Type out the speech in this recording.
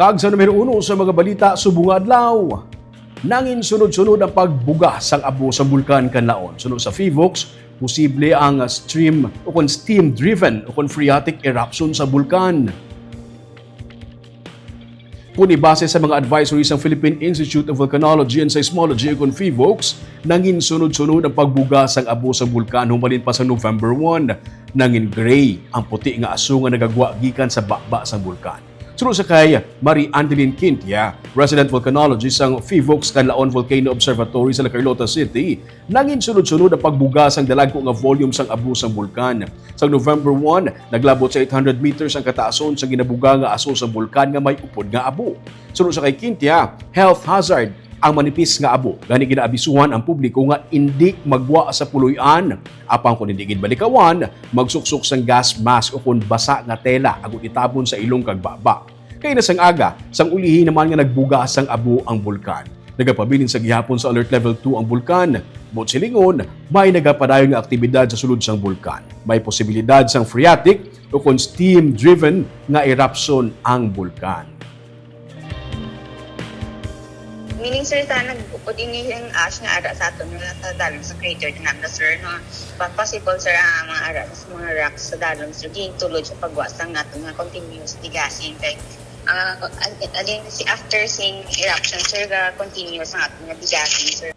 Kag sa numero uno sa mga balita subong adlaw. Nangin sunod-sunod ang pagbuga sang abo sa bulkan kanlaon. Sunod sa FIVOX, posible ang stream o kon steam-driven o kon phreatic eruption sa bulkan. Kuni base sa mga advisories ng Philippine Institute of Volcanology and Seismology o FIVOX, nangin sunod-sunod ang pagbuga sang abo sa bulkan humalin pa sa November 1. Nangin gray ang puti nga aso nga nagagwa gikan sa bakba sang bulkan. Sunod sa kay Marie Andeline Quintia, resident volcanologist ang FIVOX Canlaon Volcano Observatory sa La Carlota City, nangin sunod-sunod ang pagbugas ang dalagko nga volume sang abo sang bulkan. Sa November 1, naglabot sa 800 meters ang kataason sa ginabuga nga aso sa bulkan nga may upod nga abo. Sunod sa kay Quintia, health hazard ang manipis nga abo. Gani ginaabisuhan ang publiko nga hindi magwa sa puluyan. Apang kung hindi balikawan, magsuksok sang gas mask o kung basa nga tela agon itabon sa ilong kag baba. Kay na sang aga, sang ulihi naman nga nagbuga sang abo ang bulkan. Nagapabilin sa gihapon sa alert level 2 ang bulkan. Bot silingon, may nagapadayon nga aktibidad sa sulod sang bulkan. May posibilidad sang phreatic o kung steam-driven nga eruption ang bulkan. Meaning sir, ta nag-upod ini yung ash nga ara sa aton nga sa dalong sa crater din na sir no. Pa possible sir ang mga ara sa mga rocks sa dalong sir ging tulod sa pagwasang nato nga continuous digasing kay uh, adin si after seeing eruption sir ga continuous ang aton nga digasing sir.